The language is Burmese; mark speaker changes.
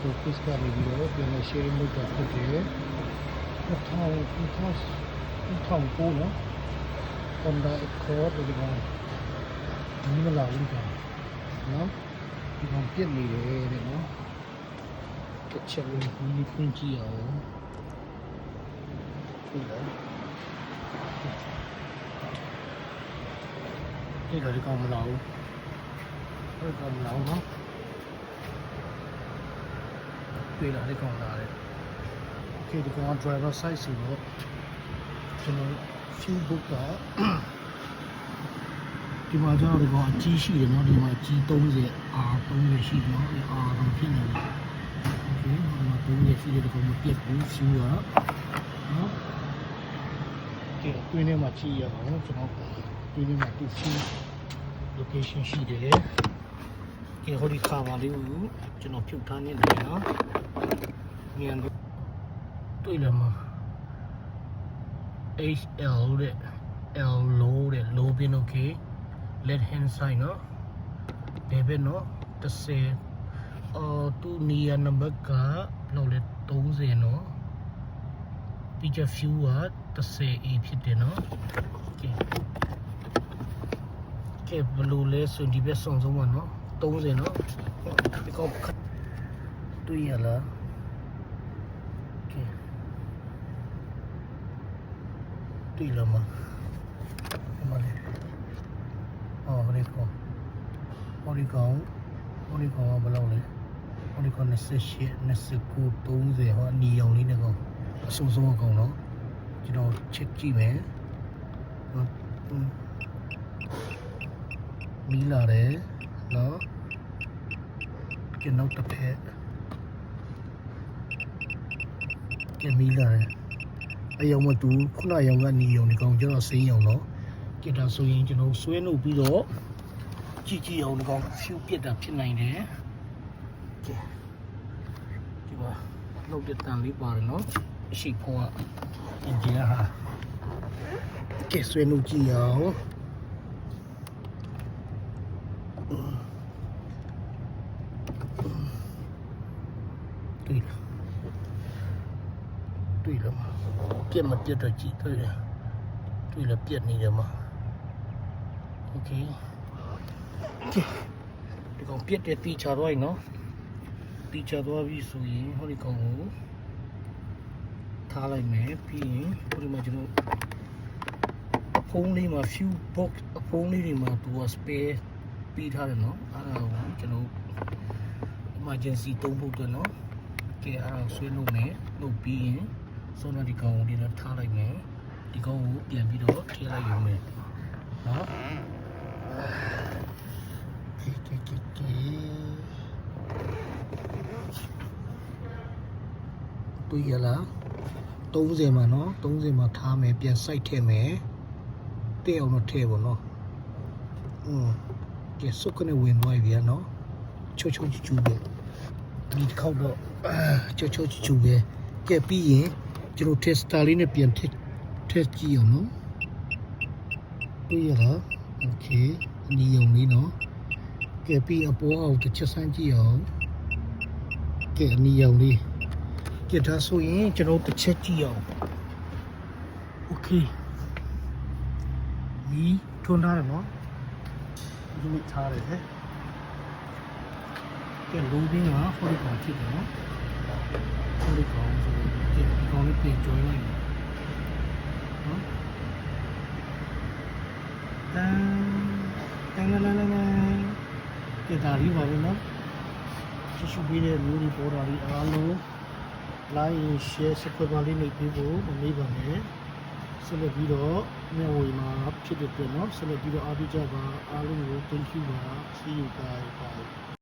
Speaker 1: focus ကနေပြီးတော့ပြန်လဲ sharing လုပ်တာဖြစ်တယ်2000 2000 2009နော် Honda Accord ဒီကောင်ဒီမလာဘူးကောင်နော်ဒီကောင်ပြစ်နေတယ်တဲ့နော်တစ်ချက်လေးဒီဖွင့်ကြည့်အောင်ဟု တ်လားဒီတော့ဒီကောင်မလာဘူးဒီကောင်မလာဘူးနော်တွေ့လားဒီကောင်လာတယ် Okay ဒီကောင်က driver side ဆိုတော့ကျွန်တော် fuel book ကဒီမှာကျတော့ဒီကောင်အကြီးရှိတယ်နော်ဒီမှာအကြီး30 R 30ရှိတယ်နော်ဒီ R တော့ဖြစ်နေတယ် Okay ဒီမှာ30ရှိတယ်ဒီကောင်မပြတ်ဘူး fuel ကနော် Okay တွင်းထဲမှာကြည့်ရအောင်ကျွန်တော်တွင်းထဲမှာသူ fuel location ရှိတယ် ကဲဟိုဒီခါပါလေးကိုကျွန်တော်ဖြုတ်ထားနေတယ်နော်မြန်တွေ့လားမ HL တဲ့ L low တဲ့ low ပင် okay left hand side နော်ဘယ်ဘက်နော်30အော်သူနီယာနံပါတ်ကဘယ်လိုလဲ30နော်ပြီးချ fuel က 30A ဖြစ်တယ်နော်ကဲကဲဘယ်လိုလဲဆိုဒီဘက်စုံဆုံးပါနော် 30နော်ဒီကောခတ်တွေ့ရလားကဲတွေ့လားမအမလေးအော်ဟိုဒီကောင်ဟိုဒီကောင်ဟိုဒီကောင်ကဘယ်လောက်လဲဟိုဒီကောင်28 29 30ဟောအနီရောင်လေးနဲ့ကောင်အစုံစုံကောင်နော်ကျွန်တော်ချက်ကြည့်မယ်ဟုတ်อืมမီးလာတယ် နော်ကျွန်တော်တစ်ဖက်ကဲမီးလာတယ်အယောင်မတူခုနရောင်ကနေရောင်ဒီကောင်ကျတော့စိမ်းရောင်တော့ကြည့်တာဆိုရင်ကျွန်တော်ဆွဲနှုတ်ပြီးတော့ကြည့်ကြည့်အောင်ဒီကောင်ဖြူပြက်တာဖြစ်နိုင်တယ်ကြည့်ဒီပါလောက်တဲ့တန်လေးပါတယ်နော်အရှိဖုံးကအင်ဂျင်ဟာကဲဆွဲနှုတ်ကြည့်အောင် တွေ့လားတွေ့လားမပြက်မပြက်တော့ကြည့်တွေ့လားတွေ့လားပြက်နေတယ်မโอเคကဲဒီကောင်ပြက်တဲ့တီချာတော့နော်တီချာတော့ပြီဆိုရင်ဟောဒီကောင်ကိုထားလိုက်မယ်ပြီးရင်ဟိုဒီမှာကျွန်တော်အဖုံးလေးမှာ few box အဖုံးလေးတွေမှာသူက spare ပြီးထားတယ်နော်အဲ့ဒါကိုကျွန်တော် emergency တုံးဖို့အတွက်နော် ကဲအဲ့ဒါဆွဲလို့မယ်လုပ်ပြီးရင်စောနာဒီကောင်ကိုဒီတော့ထားလိုက်မယ်ဒီကောင်ကိုပြန်ပြီးတော့ထည့်လိုက်ရုံနဲ့နော်ကဲကဲကဲကဲတွေ့ရလား30မှာနော်30မှာထားမယ်ပြန်စိုက်ထည့်မယ်တဲ့အောင်တော့ထည့်ပါနော်อืมကဲစုပ်ကနေဝင်သွားပြီနော်ချိုချိုချူချူပဲ ဒီတစ်ခေါက်တော့ချောချောချူပဲကဲပြီးရင်ကျွန်တော် tester လေးနဲ့ပြန် test test ကြည့်အောင်နော်တွေ့ရလား okay အနီရောင်လေးနော်ကဲပြီးအပေါ်အောင်တစ်ချက်ဆန်းကြည့်အောင်ကဲအနီရောင်လေးကဲဒါဆိုရင်ကျွန်တော်တစ်ချက်ကြည့်အောင် okay ဒီထွန်းထားတယ်နော်ဒီမိထားတယ်ဟဲ့ ကဲလုံးရင်းကဟိုဒီကောင်ဖြစ်တယ်နော်ဟိုဒီကောင်ဆိုတော့ဒီကောင်လေးပြင်ကျွေးလိုက်တယ်နော်တန်တန်လာလာလာကဲဒါလေးပါပဲနော်ရှုပ်ရှုပ်ပြီးတဲ့မျိုးတွေပေါ်တာဒီအားလုံး like share subscribe လေးနေပြီးဖို့မမေ့ပါနဲ့ဆက်လက်ပြီးတော့မျက်ဝေမှာဖြစ်တဲ့အတွက်เนาะဆက်လက်ပြီးတော့အားပေးကြပါအားလုံးကို thank you ပါ see you guys bye